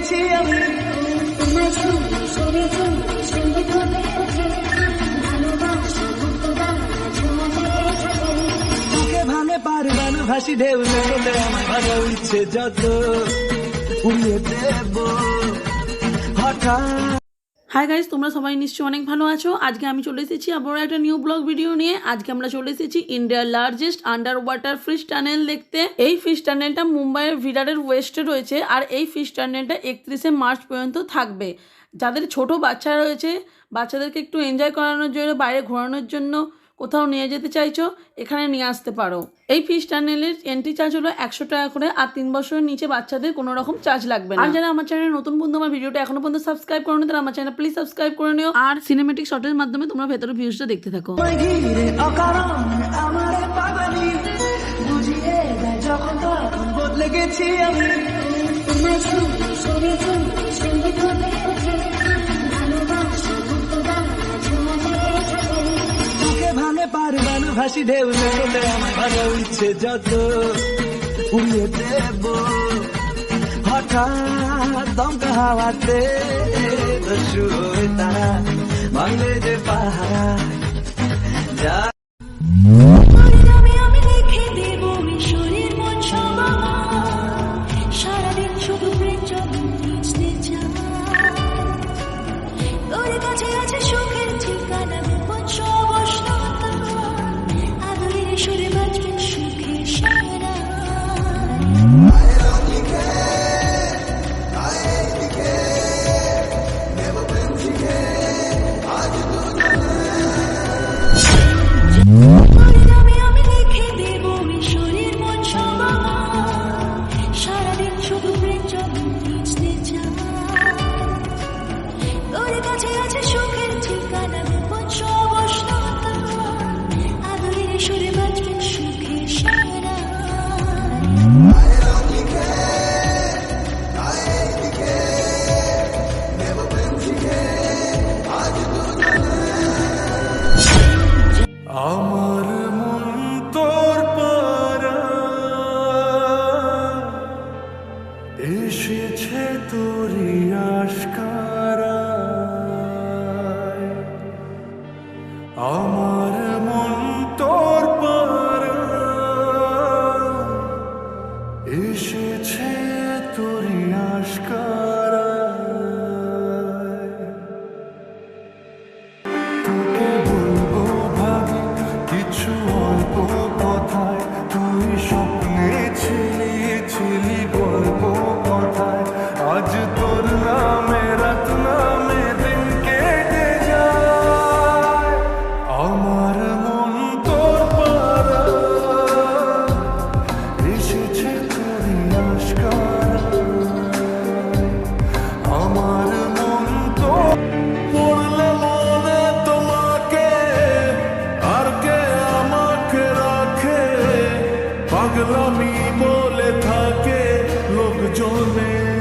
লেগেছি আমি তোমার সঙ্গে সরে সঙ্গে সঙ্গে ধরে ওঠে ভালোবাসা মুক্ত দানা ছোঁয়া লেগে থাকে বুকে ভাঙে পারবান ভাসি ঢেউ আমার ইচ্ছে যত উড়িয়ে দেব হঠাৎ হাই গাইজ তোমরা সবাই নিশ্চয়ই অনেক ভালো আছো। আজকে আমি চলে এসেছি আবারও একটা নিউ ব্লগ ভিডিও নিয়ে। আজকে আমরা চলে এসেছি ইন্ডিয়ার largest under water fish tunnel দেখতে। এই ফিশ টানেলটা মুম্বাইয়ের ভিরারের ওয়েস্টে রয়েছে আর এই ফিশ টানেলটা একত্রিশে মার্চ পর্যন্ত থাকবে। যাদের ছোট বাচ্চা রয়েছে, বাচ্চাদেরকে একটু এনজয় করানোর জন্য, বাইরে ঘোরানোর জন্য কোথাও নিয়ে যেতে চাইছো এখানে নিয়ে আসতে পারো এই ফিশ টানেলের এন্ট্রি চার্জ হলো একশো টাকা করে আর তিন বছরের নিচে বাচ্চাদের কোনো রকম চার্জ লাগবে না আর যারা আমার চ্যানেলে নতুন বন্ধু আমার ভিডিওটা এখনও পর্যন্ত সাবস্ক্রাইব করো তারা আমার চ্যানেল প্লিজ সাবস্ক্রাইব করে নিও আর সিনেমেটিক শটের মাধ্যমে তোমরা ভেতরে ভিউজটা দেখতে থাকো গেছি আমি ভাসি ঢেউ লেগে আমার ইচ্ছে যত। উড়িয়ে দেব হঠাৎ দমকা হাওয়াতে দস্যু তারা ভাঙলে যে পাহারা পাগলামি বলে থাকে লোকজনে